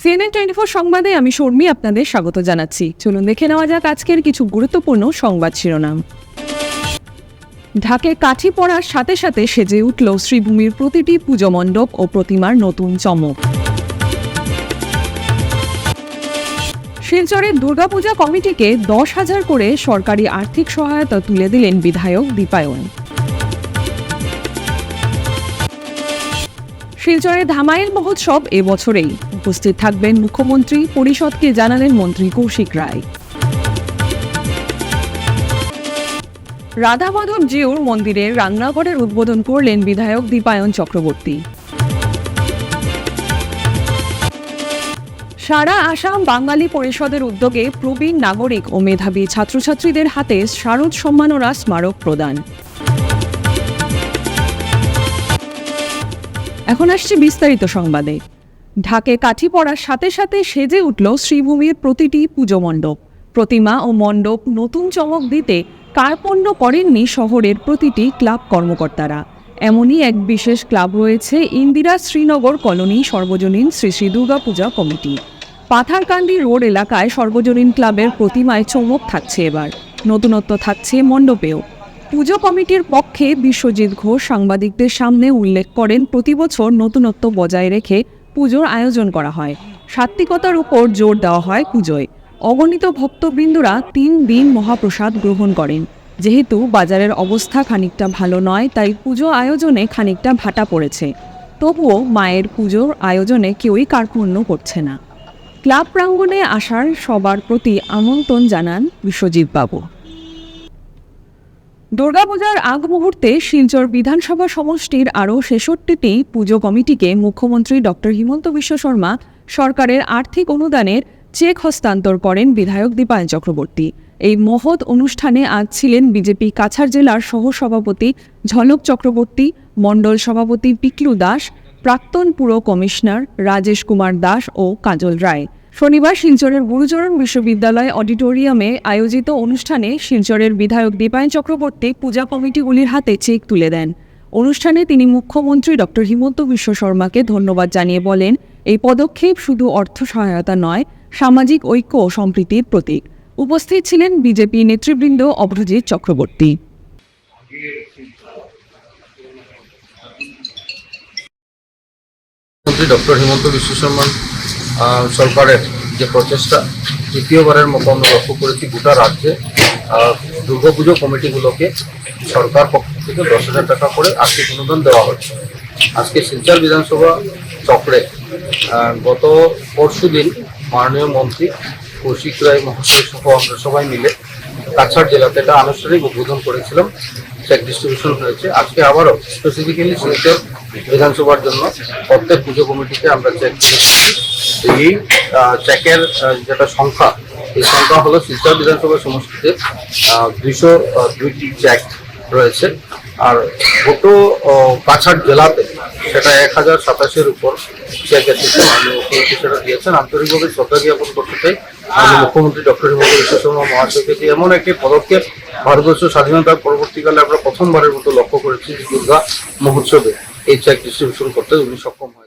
CNN twenty four সংবাদে আমি শর্মী আপনাদের স্বাগত জানাচ্ছি। চলুন দেখে নেওয়া যাক আজকের কিছু গুরুত্বপূর্ণ সংবাদ শিরোনাম। ঢাকে কাঠি পড়ার সাথে সাথে সেজে উঠল শ্রীভূমির প্রতিটি পুজো মণ্ডপ ও প্রতিমার নতুন চমক। শিলচরের দুর্গাপূজা কমিটিকে দশ হাজার করে সরকারি আর্থিক সহায়তা তুলে দিলেন বিধায়ক দীপায়ন। শিলচরের ধামাইল মহোৎসব এবছরেই উপস্থিত থাকবেন মুখ্যমন্ত্রী, পরিষদকে জানালেন মন্ত্রী কৌশিক রায়। রাধামাধব জিউর মন্দিরের রান্নাঘরের উদ্বোধন করলেন বিধায়ক দীপায়ন চক্রবর্তী। সারা আসাম বাঙালি পরিষদের উদ্যোগে প্রবীণ নাগরিক ও মেধাবী ছাত্রছাত্রীদের হাতে শারদ সম্মাননা স্মারক প্রদান। এখন আসছে বিস্তারিত সংবাদে। ঢাকে কাঠি পড়ার সাথে সাথে সেজে উঠল শ্রীভূমির প্রতিটি পুজো মণ্ডপ। প্রতিমা ও মণ্ডপ নতুন চমক দিতে কার্পণ্য করেননি শহরের প্রতিটি ক্লাব কর্মকর্তারা। এমনই এক বিশেষ ক্লাব রয়েছে ইন্দিরা শ্রীনগর কলোনি সর্বজনীন শ্রী শ্রী দুর্গাপূজা কমিটি। পাথারকান্দি রোড এলাকায় সর্বজনীন ক্লাবের প্রতিমায় চমক থাকছে এবার। নতুনত্ব থাকছে মণ্ডপেও। পুজো কমিটির পক্ষে বিশ্বজিৎ ঘোষ সাংবাদিকদের সামনে উল্লেখ করেন, প্রতিবছর নতুনত্ব বজায় রেখে পুজোর আয়োজন করা হয়। সাত্বিকতার উপর জোর দেওয়া হয় পুজোয়। অগণিত ভক্তবৃন্দরা তিন দিন মহাপ্রসাদ গ্রহণ করেন। যেহেতু বাজারের অবস্থা খানিকটা ভালো নয়, তাই পুজো আয়োজনে খানিকটা ভাটা পড়েছে। তবুও মায়ের পুজোর আয়োজনে কেউই কার্পণ্য করছে না। ক্লাব প্রাঙ্গণে আসার সবার প্রতি আমন্ত্রণ জানান বিশ্বজিৎ বাবু দুর্গাপূজার আগ মুহূর্তে শিলচর বিধানসভা সমষ্টির আরও ছেষট্টিটি পুজো কমিটিকে মুখ্যমন্ত্রী ডক্টর হিমন্ত বিশ্ব শর্মা সরকারের আর্থিক অনুদানের চেক হস্তান্তর করেন বিধায়ক দীপায়ন চক্রবর্তী। এই মহৎ অনুষ্ঠানে আজ ছিলেন বিজেপি কাছাড় জেলার সহসভাপতি ঝলক চক্রবর্তী, মণ্ডল সভাপতি পিকলু দাস, প্রাক্তন পুর কমিশনার রাজেশ কুমার দাস ও কাজল রায়। শনিবার শিলচরের গুরুচরণ বিশ্ববিদ্যালয় অডিটোরিয়ামে আয়োজিত অনুষ্ঠানে শিলচরের বিধায়ক দীপায়ন চক্রবর্তী পূজা কমিটিগুলির হাতে চেক তুলে দেন। অনুষ্ঠানে তিনি মুখ্যমন্ত্রী ডক্টর হিমন্ত বিশ্ব শর্মাকে ধন্যবাদ জানিয়ে বলেন, এই পদক্ষেপ শুধু অর্থ সহায়তা নয়, সামাজিক ঐক্য ও সম্প্রীতির প্রতীক। উপস্থিত ছিলেন বিজেপি নেতৃবৃন্দ অভ্রজিৎ চক্রবর্তী। ডক্টর হিমন্ত বিশ্ব শর্মা সরকারের যে প্রচেষ্টা, তৃতীয়বারের মতো আমরা লক্ষ্য করেছি গোটা রাজ্যে দুর্গাপুজো কমিটিগুলোকে সরকার পক্ষ থেকে দশ হাজার টাকা করে আর্থিক অনুদান দেওয়া হচ্ছে। আজকে শিলচর বিধানসভা চক্রে গত পরশু দিন মাননীয় মন্ত্রী কৌশিক রায় মহাশয় সহ আমরা সবাই মিলে কাছাড় জেলাতে এটা আনুষ্ঠানিক উদ্বোধন করেছিলাম চেক ডিস্ট্রিবিউশন হয়েছে। আজকে আবারও স্পেসিফিক্যালি শিলচর বিধানসভার জন্য প্রত্যেক পুজো কমিটিকে আমরা চেক দিয়েছি এই চেকের যেটা সংখ্যা, এই সংখ্যা হলো শিলচর বিধানসভা সমষ্টিতে দুইশো দুইটি চেক রয়েছে। আর গোটো কাছাড় জেলাতে সেটা এক হাজার সাতাশের উপর চেক এসেছে। মাননীয় সেটা দিয়েছেন। আন্তরিকভাবে শ্রদ্ধা জ্ঞাপন করতে চাই। মাননীয় মুখ্যমন্ত্রী ডক্টর হিমন্ত বিশ্ব শর্মা মহাশয়কে। যে এমন একটি পদক্ষেপ ভারতবর্ষ স্বাধীনতার পরবর্তীকালে আমরা প্রথমবারের মতো লক্ষ্য করেছি যে দুর্গা মহোৎসবে এই চেক ডিস্ট্রিবিউশন করতে উনি সক্ষম হয়েছেন।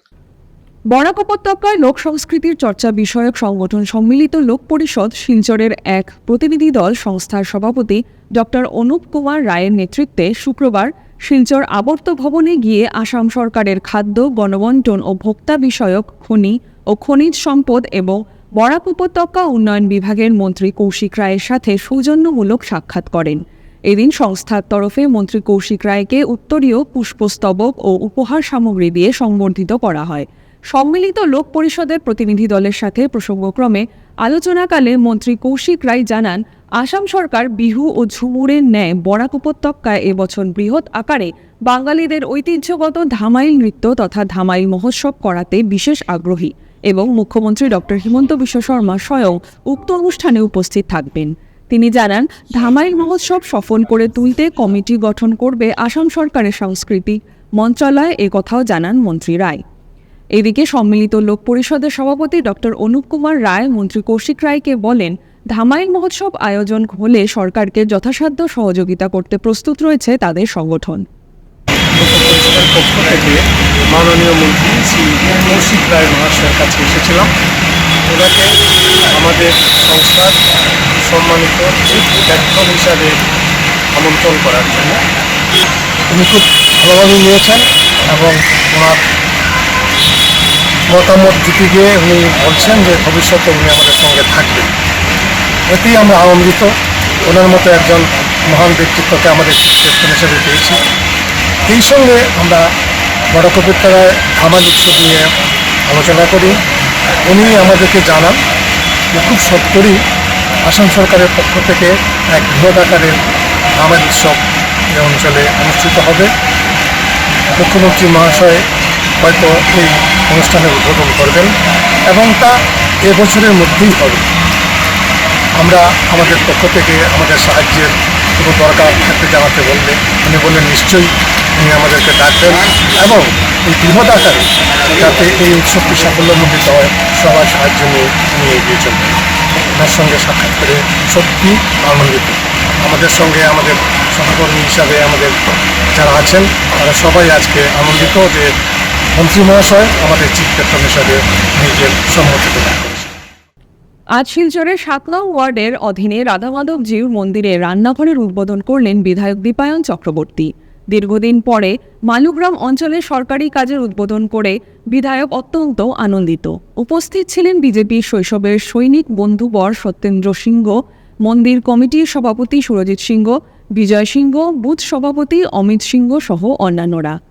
বরাক উপত্যকায় লোক সংস্কৃতির চর্চা বিষয়ক সংগঠন সম্মিলিত লোক পরিষদ শিলচরের এক প্রতিনিধি দল সংস্থার সভাপতি ডক্টর অনুপ কুমার রায়ের নেতৃত্বে শুক্রবার শিলচর আবর্ত ভবনে গিয়ে আসাম সরকারের খাদ্য গণবন্টন ও ভোক্তা বিষয়ক খনি ও খনিজ সম্পদ এবং বরাক উপত্যকা উন্নয়ন বিভাগের মন্ত্রী কৌশিক রায়ের সাথে সৌজন্যমূলক সাক্ষাৎ করেন। এদিন সংস্থার তরফে মন্ত্রী কৌশিক রায়কে উত্তরীয় পুষ্পস্তবক ও উপহার সামগ্রী দিয়ে সংবর্ধিত করা হয়। সম্মিলিত লোক পরিষদের প্রতিনিধি দলের সাথে প্রসঙ্গক্রমে আলোচনাকালে মন্ত্রী কৌশিক রায় জানান, আসাম সরকার বিহু ও ঝুমুরের ন্যায় বরাক উপত্যকায় এবছর বৃহৎ আকারে বাঙালিদের ঐতিহ্যগত ধামাইল নৃত্য তথা ধামাইল মহোৎসব করাতে বিশেষ আগ্রহী এবং মুখ্যমন্ত্রী ডক্টর হিমন্ত বিশ্ব শর্মা স্বয়ং উক্ত অনুষ্ঠানে উপস্থিত থাকবেন। তিনি জানান, ধামাইল মহোৎসব সফল করে তুলতে কমিটি গঠন করবে আসাম সরকারের সাংস্কৃতিক মন্ত্রণালয় এ কথাও জানান মন্ত্রী রায়। এদিকে সম্মিলিত লোক পরিষদের সভাপতি ডক্টর অনুপ কুমার রায়, মন্ত্রী কৌশিক রায়কে বলেন, ধামাইল মহোৎসব আয়োজন হলে সরকারকে যথাসাধ্য সহযোগিতা করতে প্রস্তুত রয়েছে তাদের সংগঠন। মাননীয় মন্ত্রী শ্রী কৌশিক রায় মহাশয়ের কাছে এসেছিলাম। ওনাকে আমাদের সংস্থার সম্মানিত হিসাবে আমন্ত্রণ করার জন্য। উনি খুব ভালোভাবে নিয়েছেন এবং ওনার মতামত দিতে গিয়ে উনি বলছেন যে ভবিষ্যতে উনি আমাদের সঙ্গে থাকবেন। এতেই আমরা আনন্দিত। ওনার মতো একজন মহান ব্যক্তিত্বকে আমাদের প্রেসিডেন্ট হিসেবে পেয়েছি। এই সঙ্গে আমরা বড় কবিতারায় ধামাল উৎসব নিয়ে আলোচনা করি। উনি আমাদেরকে জানান যে খুব সত্তরই আসাম সরকারের পক্ষ থেকে এক বৃহৎ আকারের ধামাল উৎসব এই অঞ্চলে অনুষ্ঠিত হবে। মুখ্যমন্ত্রী মহাশয় হয়তো এই অনুষ্ঠানের উদ্বোধন করবেন এবং তা এবছরের মধ্যেই হবে। আমরা আমাদের পক্ষ থেকে আমাদের সাহায্যের কোনো দরকার থাকতে জানাতে বললে উনি বললেন, নিশ্চয়ই উনি আমাদেরকে ডাকবেন এবং এই বৃহৎ আকারে যাতে এই উৎসবটি সাফল্যমণ্ডিত হয়, সবার সাহায্য নিয়ে উনি এগিয়ে চলবেন। ওনার সঙ্গে সাক্ষাৎ করে সত্যি আনন্দিত। আমাদের সঙ্গে আমাদের সহকর্মী হিসাবে আমাদের যারা আছেন, তারা সবাই আজকে আনন্দিত যে মন্ত্রী মহাশয়, আমাদের চিফ হিসাবে নিজের সম্মতি আজ শিলচরের সাত নং ওয়ার্ডের অধীনে রাধামাধব জিউ মন্দিরে রান্নাঘরের উদ্বোধন করলেন বিধায়ক দীপায়ন চক্রবর্তী। দীর্ঘদিন পরে মালুগ্রাম অঞ্চলে সরকারি কাজের উদ্বোধন করে বিধায়ক অত্যন্ত আনন্দিত। উপস্থিত ছিলেন বিজেপির শৈশবের সৈনিক বন্ধুবর সত্যেন্দ্র সিংহ, মন্দির কমিটির সভাপতি সুরজিৎ সিংহ, বিজয় সিংহ, বুথ সভাপতি অমিত সিংহ সহ অন্যান্যরা।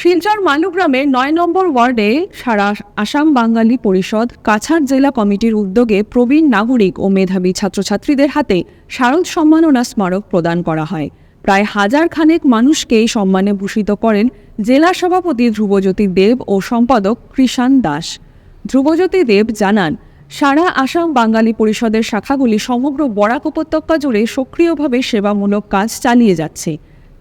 শিলচর মালুগ্রামের নয় নম্বর ওয়ার্ডে সারা আসাম বাঙালি পরিষদ, কাছাড় জেলা কমিটির উদ্যোগে প্রবীণ নাগরিক ও মেধাবী ছাত্রছাত্রীদের হাতে শারদ সম্মাননা স্মারক প্রদান করা হয়। প্রায় হাজার খানেক মানুষকে এই সম্মানে ভূষিত করেন জেলা সভাপতি ধ্রুবজ্যোতি দেব ও সম্পাদক কৃষাণ দাস। ধ্রুবজ্যোতি দেব জানান, সারা আসাম বাঙালি পরিষদের শাখাগুলি সমগ্র বরাক উপত্যকা জুড়ে সক্রিয়ভাবে সেবামূলক কাজ চালিয়ে যাচ্ছে।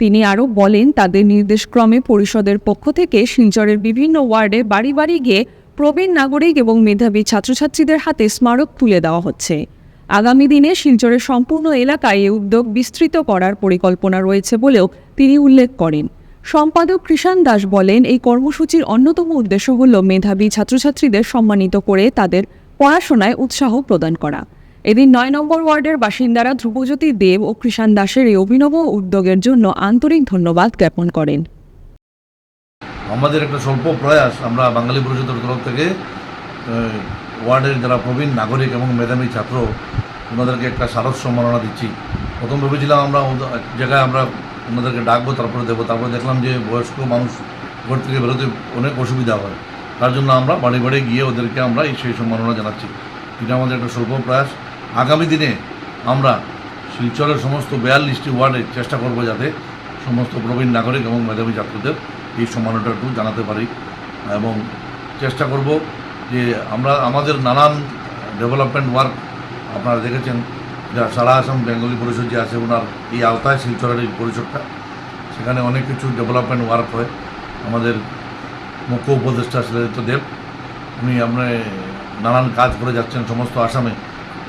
তিনি আরও বলেন, তাদের নির্দেশক্রমে পরিষদের পক্ষ থেকে শিলচরের বিভিন্ন ওয়ার্ডে বাড়ি বাড়ি গিয়ে প্রবীণ নাগরিক এবং মেধাবী ছাত্রছাত্রীদের হাতে স্মারক তুলে দেওয়া হচ্ছে। আগামী দিনে শিলচরের সম্পূর্ণ এলাকায় এই উদ্যোগ বিস্তৃত করার পরিকল্পনা রয়েছে বলেও তিনি উল্লেখ করেন। সম্পাদক কৃষাণ দাস বলেন, এই কর্মসূচির অন্যতম উদ্দেশ্য হল মেধাবী ছাত্রছাত্রীদের সম্মানিত করে তাদের পড়াশোনায় উৎসাহ প্রদান করা। এদিন নয় নম্বর ওয়ার্ডের বাসিন্দারা ধ্রুবজ্যোতি দেব ও কৃষাণ দাসের এই অভিনব উদ্যোগের জন্য আন্তরিক ধন্যবাদ জ্ঞাপন করেন। আমাদের একটা স্বল্প প্রয়াস আমরা বাঙালি পরিষদের তরফ থেকে ওয়ার্ডের যারা প্রবীণ নাগরিক এবং মেধাবী ছাত্র, ওনাদেরকে একটা স্মারক সম্মাননা দিচ্ছি। প্রথম ভেবেছিলাম আমরা এক জায়গায় আমরা ওনাদেরকে ডাকবো, তারপরে দেবো। তারপরে দেখলাম যে বয়স্ক মানুষ ঘর থেকে বেরোতে অনেক অসুবিধা হয়। তার জন্য আমরা বাড়ি বাড়ি গিয়ে ওদেরকে আমরা এই সেই সম্মাননা জানাচ্ছি। এটা আমাদের একটা স্বল্প প্রয়াস। আগামী দিনে আমরা শিলচরের সমস্ত বিয়াল্লিশটি ওয়ার্ডে চেষ্টা করব যাতে সমস্ত প্রবীণ নাগরিক এবং মেধাবী ছাত্রদের এই সম্মানটা একটু জানাতে পারি। এবং চেষ্টা করব যে আমরা আমাদের নানান ডেভেলপমেন্ট ওয়ার্ক আপনারা দেখেছেন, যা সারা আসাম বেঙ্গলি পরিষদ যে আছে, ওনার এই আওতায় শিলচরের এই পরিষদটা। সেখানে অনেক কিছু ডেভেলপমেন্ট ওয়ার্ক হয়। আমাদের মুখ্য উপদেষ্টা শিলাদিত্য দেব, উনি আপনার নানান কাজ করে যাচ্ছেন সমস্ত আসামে।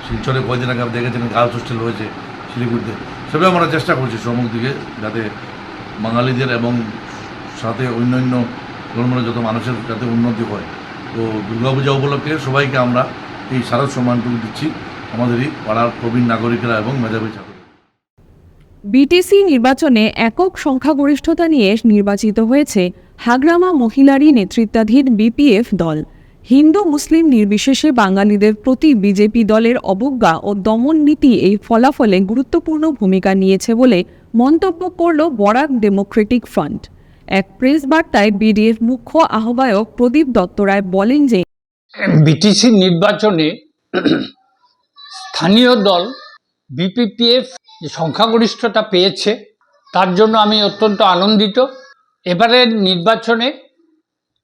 শিলচরে কয়দিন আগে আপনি দেখেছেন গার্লস হোস্টেল রয়েছে শিলিগুড়িতে। সেভাবে আমরা চেষ্টা করছি শ্রমিক দিকে যাতে বাঙালিদের এবং সাথে অন্যান্য ধর্মের যত মানুষের যাতে উন্নতি হয়। তো দুর্গাপূজা উপলক্ষে সবাইকে আমরা এই শারদ সম্মানটুকু দিচ্ছি আমাদেরই পাড়ার প্রবীণ নাগরিকরা এবং মেধাবী ছাত্র বিটিসি নির্বাচনে একক সংখ্যাগরিষ্ঠতা নিয়ে নির্বাচিত হয়েছে হাগ্রামা মহিলারই নেতৃত্বাধীন বিপিএফ দল। হিন্দু মুসলিম নির্বিশেষে বাঙালিদের প্রতি বিজেপি দলের অবজ্ঞা ও দমন নীতি এই ফলাফলে গুরুত্বপূর্ণ ভূমিকা নিয়েছে বলে মন্তব্য করল বরাক ডেমোক্রেটিক ফ্রন্ট। এক প্রেস বার্তায় বিডিএফ মুখ্য আহ্বায়ক প্রদীপ দত্ত রায় বলেন যে বিটিসি নির্বাচনে স্থানীয় দল বিপিপিএফ সংখ্যাগরিষ্ঠতা পেয়েছে, তার জন্য আমি অত্যন্ত আনন্দিত। এবারের নির্বাচনে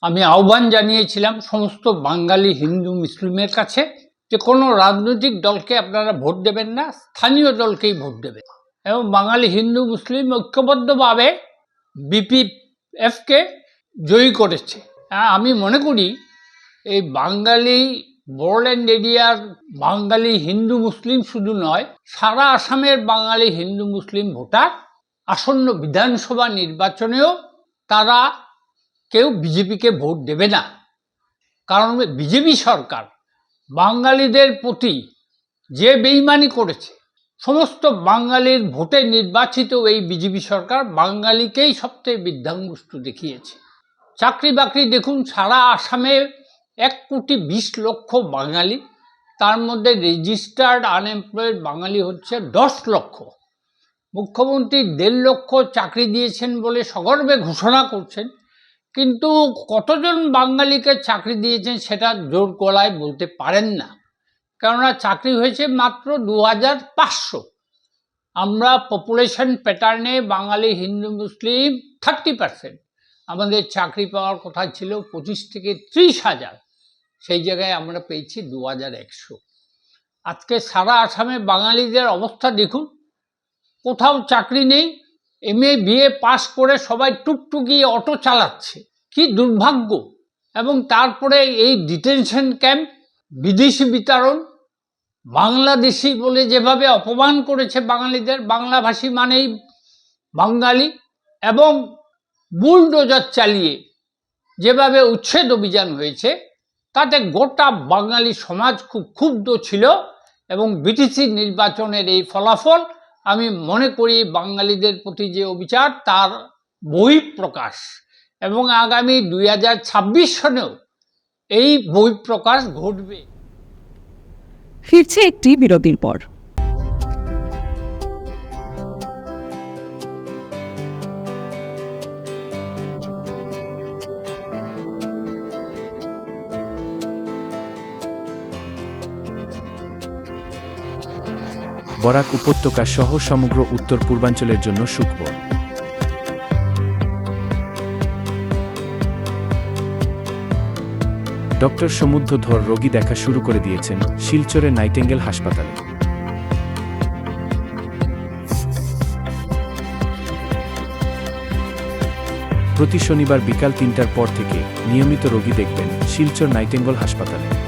আমি আহ্বান জানিয়েছিলাম সমস্ত বাঙালি হিন্দু মুসলিমের কাছে যে কোনো রাজনৈতিক দলকে আপনারা ভোট দেবেন না, স্থানীয় দলকেই ভোট দেবেন। এবং বাঙালি হিন্দু মুসলিম ঐক্যবদ্ধভাবে বিপিএফকে জয়ী করেছে। আমি মনে করি এই বাঙালি বোরোল্যান্ড এরিয়ার বাঙালি হিন্দু মুসলিম শুধু নয়, সারা আসামের বাঙালি হিন্দু মুসলিম ভোটার আসন্ন বিধানসভা নির্বাচনেও তারা কেউ বিজেপিকে ভোট দেবে না। কারণ বিজেপি সরকার বাঙালিদের প্রতি যে বেইমানি করেছে, সমস্ত বাঙালির ভোটে নির্বাচিত এই বিজেপি সরকার বাঙালিকেই সবচেয়ে বিধ্বংস্ত দেখিয়েছে। চাকরি বাকরি দেখুন, সারা আসামে এক কোটি বিশ লক্ষ বাঙালি, তার মধ্যে রেজিস্টার্ড আনএমপ্লয়েড বাঙালি হচ্ছে দশ লক্ষ। মুখ্যমন্ত্রী দেড় লক্ষ চাকরি দিয়েছেন বলে সগর্বে ঘোষণা করছেন। কিন্তু কতজন বাঙালিকে চাকরি দিয়েছেন সেটা জোর গলায় বলতে পারেন না। কেননা চাকরি হয়েছে মাত্র দু হাজার পাঁচশো। আমরা পপুলেশন প্যাটার্নে বাঙালি, হিন্দু, মুসলিম থার্টি পার্সেন্ট আমাদের চাকরি পাওয়ার কথা ছিল পঁচিশ থেকে ত্রিশ হাজার। সেই জায়গায় আমরা পেয়েছি দু হাজার একশো। আজকে সারা আসামে বাঙালিদের অবস্থা দেখুন। কোথাও চাকরি নেই এম এ বিএ পাস করে সবাই টুকটুকি অটো চালাচ্ছে। কি দুর্ভাগ্য। এবং তারপরে এই ডিটেনশন ক্যাম্প বিদেশি বিতরণ বাংলাদেশি বলে যেভাবে অপমান করেছে বাঙালিদের, বাংলাভাষী মানেই বাঙালি, এবং বুলডোজার চালিয়ে যেভাবে উচ্ছেদ অভিযান হয়েছে, তাতে গোটা বাঙালি সমাজ খুব ক্ষুব্ধ ছিল, এবং বিটিসি নির্বাচনের এই ফলাফল আমি মনে করি বাঙালিদের প্রতি যে অবিচার, তার বহিঃপ্রকাশ এবং আগামী দুই হাজার ছাব্বিশ সনেও এই বহিঃপ্রকাশ ঘটবে। ফিরছে একটি বিরতির পর। বরাক উপত্যকা সহ সমগ্র উত্তর পূর্বাঞ্চলের জন্য সুখবর। ডক্টর সমুদ্র ধর রোগী দেখা শুরু করে দিয়েছেন শিলচরের নাইটেঙ্গেল হাসপাতালে। প্রতি শনিবার বিকাল তিনটার পর থেকে নিয়মিত রোগী দেখবেন শিলচর নাইটেঙ্গল হাসপাতালে।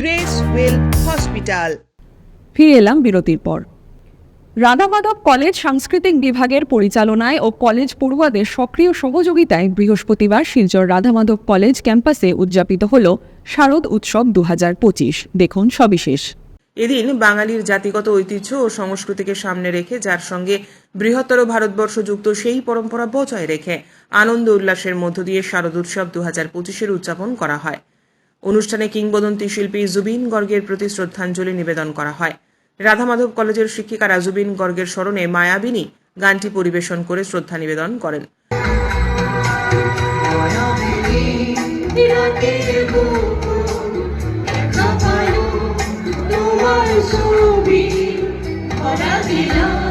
গ্রেস ওয়েল হসপিটাল ফিরে এলাম বিরতির পর। রাধামাধব কলেজ সাংস্কৃতিক বিভাগের পরিচালনায় ও কলেজ পড়ুয়াদের সক্রিয় সহযোগিতায় বৃহস্পতিবার শিলচর রাধামাধব কলেজ ক্যাম্পাসে উদযাপিত হল শারদ উৎসব দু পঁচিশ। দেখুন সবিশেষ। এদিন বাঙালির জাতিগত ঐতিহ্য ও সংস্কৃতিকে সামনে রেখে যার সঙ্গে বৃহত্তর ভারতবর্ষ যুক্ত সেই পরম্পরা বজায় রেখে আনন্দ উল্লাসের মধ্য দিয়ে শারদ উৎসব দু হাজার পঁচিশের উদযাপন করা হয়। অনুষ্ঠানে কিংবদন্তি শিল্পী জুবিন গর্গের প্রতি শ্রদ্ধাঞ্জলি নিবেদন করা হয়। রাধামাধব কলেজের শিক্ষিকারা জুবিন গর্গের স্মরণে মায়াবিনী গানটি পরিবেশন করে শ্রদ্ধা নিবেদন করেন। তোমার ছবি দিলাম।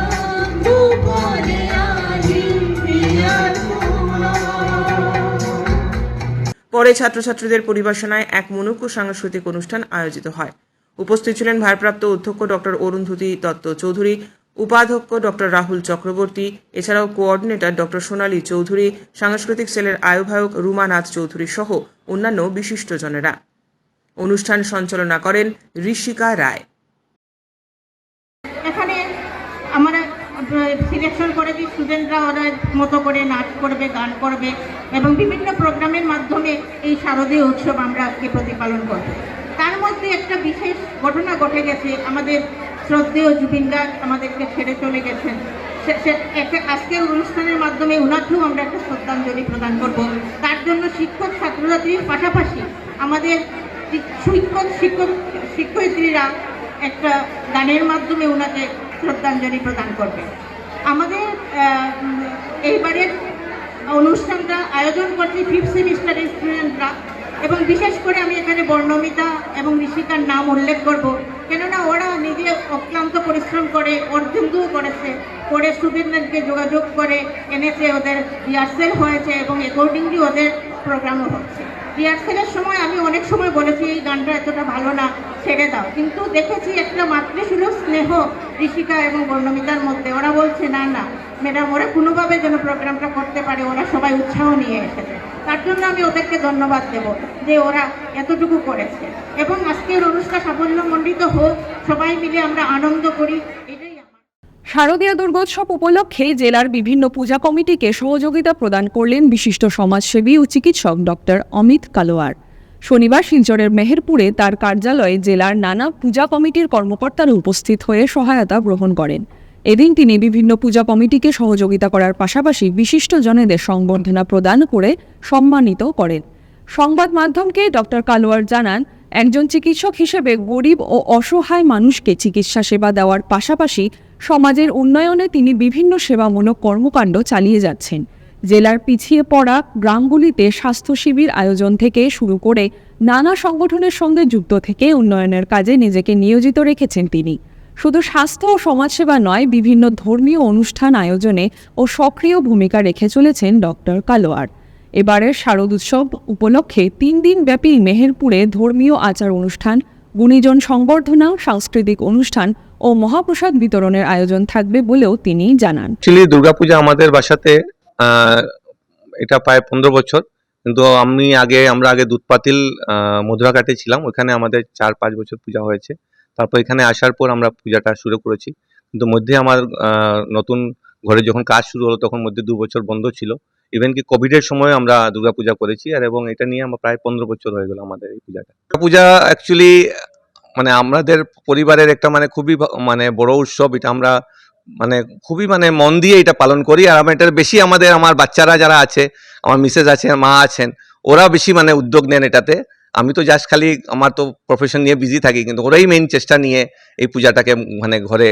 পরে ছাত্রছাত্রীদের পরিবেশনায় এক মনোজ্ঞ সাংস্কৃতিক অনুষ্ঠান আয়োজিত হয়। উপস্থিত ছিলেন ভারপ্রাপ্ত অধ্যক্ষ ডক্টর অরুন্ধতী দত্ত চৌধুরী, উপাধ্যক্ষ ডক্টর রাহুল চক্রবর্তী, এছাড়াও কোঅর্ডিনেটর ডক্টর সোনালী চৌধুরী, সাংস্কৃতিক সেলের আয়ুভায়ক রুমানাথ চৌধুরী সহ অন্যান্য বিশিষ্টজনেরা অনুষ্ঠান সঞ্চালনা করেন ঋষিকা রায়। সিলেকশন করেছি স্টুডেন্টরা ওরা মতো করে নাচ করবে, গান করবে এবং বিভিন্ন প্রোগ্রামের মাধ্যমে এই শারদীয় উৎসব আমরা আজকে প্রতিপালন করব। তার মধ্যে একটা বিশেষ ঘটনা ঘটে গেছে। আমাদের শ্রদ্ধেয় জুবিন গার্গ আমাদেরকে ছেড়ে চলে গেছেন। একটা- আজকের অনুষ্ঠানের মাধ্যমে ওনাকেও আমরা একটা শ্রদ্ধাঞ্জলি প্রদান করব। তার জন্য শিক্ষক ছাত্রছাত্রীর পাশাপাশি আমাদের শিক্ষক শিক্ষক, শিক্ষয়িত্রীরা একটা গানের মাধ্যমে ওনাকে শ্রদ্ধাঞ্জলি প্রদান করবে। আমাদের এইবারের অনুষ্ঠানটা আয়োজন করছে ফিফথ সেমিস্টারের স্টুডেন্টরা এবং বিশেষ করে আমি এখানে বর্ণমিতা এবং ঋষিকার নাম উল্লেখ করব। কেননা ওরা নিজে অক্লান্ত পরিশ্রম করে অর্জুনও করেছে করে স্টুডেন্টদেরকে যোগাযোগ করে এনেছে, ওদের রিহার্সেল হয়েছে এবং অ্যাকর্ডিংলি ওদের প্রোগ্রামও হচ্ছে। রিহার্সেলের সময় আমি অনেক সময় বলেছি, এই গানটা এতটা ভালো না, ছেড়ে দাও। কিন্তু দেখেছি একটা মাতৃসুলভ স্নেহ ঋষিকা এবং বর্ণমিতার মধ্যে। ওরা বলছে, না না, ম্যাডাম, ওরা কোনোভাবে যেন প্রোগ্রামটা করতে পারে, ওরা সবাই উৎসাহ নিয়ে এসেছে। তার জন্য আমি ওদেরকে ধন্যবাদ দেব যে ওরা এতটুকু করেছে। এবং আজকের অনুষ্ঠান সাফল্যমণ্ডিত হোক, সবাই মিলে আমরা আনন্দ করি। শারদীয় দুর্গোৎসব উপলক্ষে জেলার বিভিন্ন পূজা কমিটিকে সহযোগিতা প্রদান করলেন বিশিষ্ট সমাজসেবী ও চিকিৎসক ডক্টর অমিত কালোয়ার। শনিবার শিলচরের মেহেরপুরে তার কার্যালয়ে জেলার নানা পূজা কমিটির কর্মকর্তারা উপস্থিত হয়ে সহায়তা গ্রহণ করেন। এদিন তিনি বিভিন্ন পূজা কমিটিকে সহযোগিতা করার পাশাপাশি বিশিষ্ট জনেদের সংবর্ধনা প্রদান করে সম্মানিত করেন। সংবাদ মাধ্যমকে ডক্টর কালোয়ার জানান, একজন চিকিৎসক হিসেবে গরিব ও অসহায় মানুষকে চিকিৎসা সেবা দেওয়ার পাশাপাশি সমাজের উন্নয়নে তিনি বিভিন্ন সেবামূলক কর্মকাণ্ড চালিয়ে যাচ্ছেন। জেলার পিছিয়ে পড়া গ্রামগুলিতে স্বাস্থ্য শিবির আয়োজন থেকে শুরু করে নানা সংগঠনের সঙ্গে যুক্ত থেকে উন্নয়নের কাজে নিজেকে নিয়োজিত রেখেছেন তিনি। শুধু স্বাস্থ্য ও সমাজসেবা নয়, বিভিন্ন ধর্মীয় অনুষ্ঠান আয়োজনে ও সক্রিয় ভূমিকা রেখে চলেছেন ডক্টর কালোয়ার। এবারের শারদ উৎসব উপলক্ষে তিন দিন ব্যাপী মেহেরপুরে ধর্মীয় আচার অনুষ্ঠান, গুণীজন সংবর্ধনা, সাংস্কৃতিক অনুষ্ঠান ও মহাপ্রসাদ বিতরণের আয়োজন থাকবে বলেও তিনি জানান। অ্যাকচুয়ালি দুর্গাপূজা আমাদের বাসাতে এটা প্রায় পনেরো বছর। কিন্তু আমি আগে আমরা আগে দুধপাতিল আহ, মধুরাঘাটে ছিলাম। ওখানে আমাদের চার পাঁচ বছর পূজা হয়েছে। তারপর এখানে আসার পর আমরা পূজাটা শুরু করেছি। কিন্তু মধ্যে আমার নতুন ঘরে যখন কাজ শুরু হলো তখন মধ্যে দু বছর বন্ধ ছিল। ইভেন কি কোভিডের সময় আমরা দুর্গাপূজা করেছি। আর এবং এটা নিয়ে আমরা প্রায় পনেরো বছর হয়ে গেল আমাদের এই পূজাটা। পূজা অ্যাকচুয়ালি মানে আমাদের পরিবারের একটা মানে খুবই মানে বড় উৎসব, এটা আমরা মানে খুবই মানে মন দিয়ে এটা পালন করি। আর আমার এটার বেশি আমাদের, আমার বাচ্চারা যারা আছে, আমার মিসেস আছে মা আছেন, ওরা বেশি মানে উদ্যোগ নেন এটাতে। আমি তো জাস্ট খালি আমার তো প্রফেশন নিয়ে বিজি থাকি, কিন্তু ওরাই মেইন চেষ্টা নিয়ে এই পূজাটাকে মানে ঘরে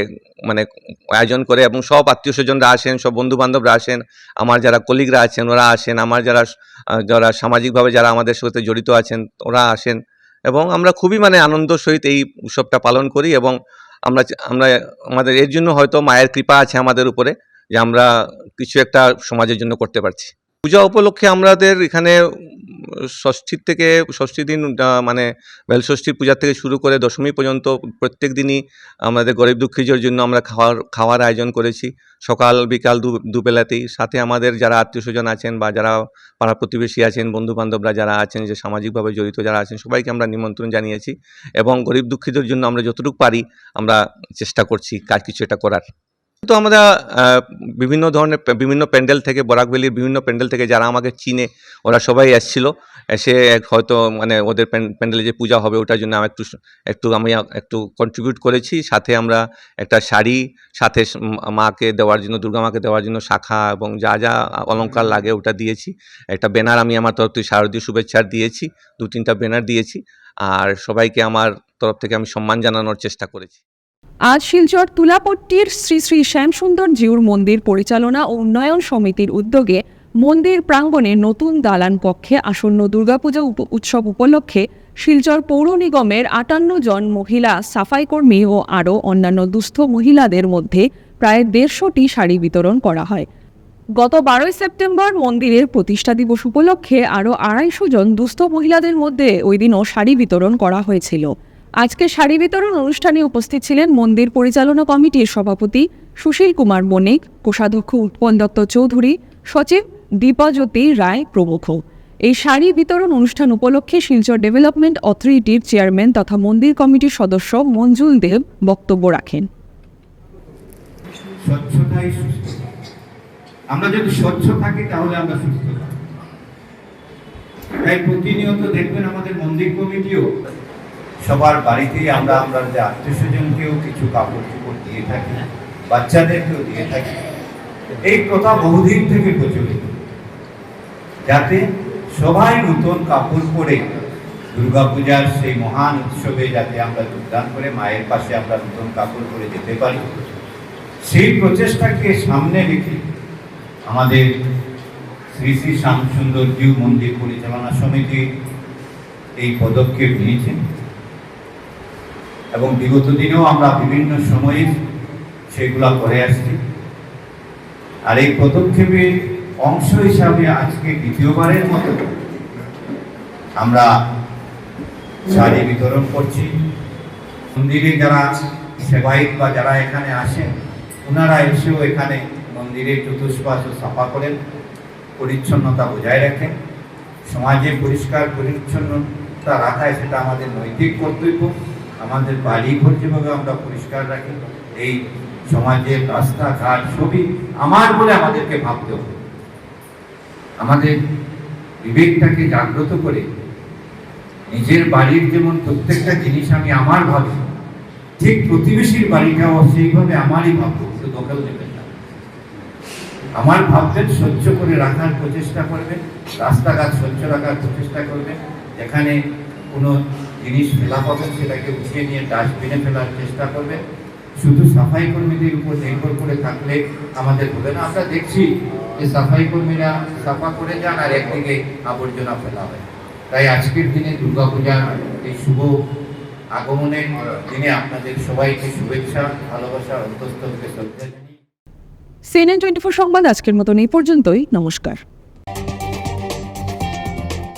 মানে আয়োজন করে এবং সব আত্মীয় স্বজনরা আসেন, সব বন্ধু বান্ধবরা আসেন, আমার যারা কলিগরা আছেন, ওরা আসেন, আমার যারা যারা সামাজিকভাবে যারা আমাদের সাথে জড়িত আছেন, ওরা আসেন। এবং আমরা খুবই মানে আনন্দ সহিত এই উৎসবটা পালন করি এবং আমরা আমরা আমাদের এর জন্য হয়তো মায়ের কৃপা আছে আমাদের উপরে যে আমরা কিছু একটা সমাজের জন্য করতে পারছি। পূজা উপলক্ষে আমাদের এখানে ষষ্ঠীর থেকে ষষ্ঠী দিন মানে বেলষষ্ঠীর পূজা থেকে শুরু করে দশমী পর্যন্ত প্রত্যেক দিনই আমাদের গরিব দুঃখীদের জন্য আমরা খাওয়ার খাওয়ার আয়োজন করেছি। সকাল, বিকাল দুবেলাতেই। সাথে আমাদের যারা আত্মীয় স্বজন আছেন বা যারা পাড়া প্রতিবেশী আছেন বন্ধু বান্ধবরা যারা আছেন, যে সামাজিকভাবে জড়িত যারা আছেন, সবাইকে আমরা নিমন্ত্রণ জানিয়েছি। এবং গরিব দুঃখীদের জন্য আমরা যতটুকু পারি আমরা চেষ্টা করছি কাজ কিছু এটা করার। তো আমরা বিভিন্ন ধরনের বিভিন্ন প্যান্ডেল থেকে বরাকভ্যালির বিভিন্ন প্যান্ডেল থেকে যারা আমাকে চিনে, ওরা সবাই এসেছিল। এসে হয়তো মানে ওদের প্যান্ডেলে যে পূজা হবে ওটার জন্য আমি একটু একটু আমি একটু কন্ট্রিবিউট করেছি। সাথে আমরা একটা শাড়ি, সাথে মাকে দেওয়ার জন্য, দুর্গা মাকে দেওয়ার জন্য শাখা এবং যা যা অলঙ্কার লাগে ওটা দিয়েছি। একটা ব্যানার আমি আমার তরফ থেকে শারদীয় শুভেচ্ছার দিয়েছি দু তিনটা ব্যানার দিয়েছি। আর সবাইকে আমার তরফ থেকে আমি সম্মান জানানোর চেষ্টা করেছি। আজ শিলচর তুলাপট্টির শ্রী শ্রী শ্যামসুন্দর জিউর মন্দির পরিচালনা ও উন্নয়ন সমিতির উদ্যোগে মন্দির প্রাঙ্গণে নতুন দালান কক্ষে আসন্ন দুর্গাপূজা উৎসব উপলক্ষে শিলচর পৌর নিগমের আটান্ন জন মহিলা সাফাই কর্মী ও আরও অন্যান্য দুস্থ মহিলাদের মধ্যে প্রায় দেড়শোটি শাড়ি বিতরণ করা হয়। গত বারোই সেপ্টেম্বর মন্দিরের প্রতিষ্ঠা দিবস উপলক্ষে আরও আড়াইশো জন দুস্থ মহিলাদের মধ্যে ওই দিনও শাড়ি বিতরণ করা হয়েছিল। আজকে শাড়ি বিতরণ অনুষ্ঠানে উপস্থিত ছিলেন মন্দির পরিচালনা কমিটির সভাপতি সুশীল কুমার বণিক কোষাধ্যক্ষ উৎপল দত্ত চৌধুরী, সচিব দীপাজ্যোতি রায় প্রমুখ। এই শাড়ি বিতরণ অনুষ্ঠান উপলক্ষে শিলচর ডেভেলপমেন্ট অথরিটির চেয়ারম্যান তথা মন্দির কমিটির সদস্য মঞ্জুল দেব বক্তব্য রাখেন। আমরা যদি স্বচ্ছ থাকি, তাহলে আমরা সুস্থ থাকি তাই প্রতিনিয়ত দেখবেন আমাদের মন্দির কমিটিও সবার বাড়িতেই আমরা আমরা যে আত্মীয় স্বজনকেও কিছু কাপড় চোপড় দিয়ে থাকি, বাচ্চাদেরকেও দিয়ে থাকি। এই প্রথা বহুদিন থেকে প্রচলিত। যাতে সবাই নতুন কাপড় পরে দুর্গাপূজার সেই মহান উৎসবে যাতে আমরা যোগদান করে মায়ের পাশে আমরা নতুন কাপড় পরে যেতে পারি। সেই প্রচেষ্টাকে সামনে রেখে আমাদের শ্রী শ্রী শ্যামসুন্দর জিউ মন্দির পরিচালনা সমিতি এই পদক্ষেপ নিয়েছেন। এবং বিগত দিনেও আমরা বিভিন্ন সময়ে সেগুলা করে আসছি। আর এই পদক্ষেপের অংশ হিসাবে আজকে দ্বিতীয়বারের মতো আমরা শাড়ি বিতরণ করছি। মন্দিরে যারা সেবায়িত বা যারা এখানে আসেন, ওনারা এসেও এখানে মন্দিরের চতুষ্পাশ সাফা করেন, পরিচ্ছন্নতা বজায় রাখেন সমাজে পরিষ্কার পরিচ্ছন্নতা রাখায় সেটা আমাদের নৈতিক কর্তব্য। আমাদের বাড়ি ঘর যেভাবে আমরা পরিষ্কার রাখি, এই সমাজের রাস্তাঘাট সবই আমার বলে আমাদেরকে ভাবতে হবে। আমাদের বিবেকটাকে জাগ্রত করে নিজের বাড়ির যেমন প্রত্যেকটা জিনিস আমি আমার ভাবি, ঠিক প্রতিবেশীর বাড়িটাও সেইভাবে আমারই ভাববো দখল নেবেন না। আমার ভাববেন স্বচ্ছ করে রাখার প্রচেষ্টা করবেন, রাস্তাঘাট স্বচ্ছ রাখার প্রচেষ্টা করবেন, যেখানে কোনো জিনিস ফেলা পাবেন সেটাকে উঠিয়ে নিয়ে ডাস্টবিনে ফেলার চেষ্টা করবেন শুধু সাফাই কর্মীদের উপর নির্ভর করে থাকলে আমাদের হবে না। আমরা দেখছি যে সাফাই কর্মীরা সাফা করে যান আর একদিকে আবর্জনা ফেলা হয়। তাই আজকের দিনে দুর্গাপূজা এই শুভ আগমনের দিনে আপনাদের সবাইকে শুভেচ্ছা, ভালোবাসা অন্তস্থ শ্রদ্ধা জানিয়ে সিএনএন টোয়েন্টি ফোর সংবাদ আজকের মতন এই পর্যন্তই। নমস্কার।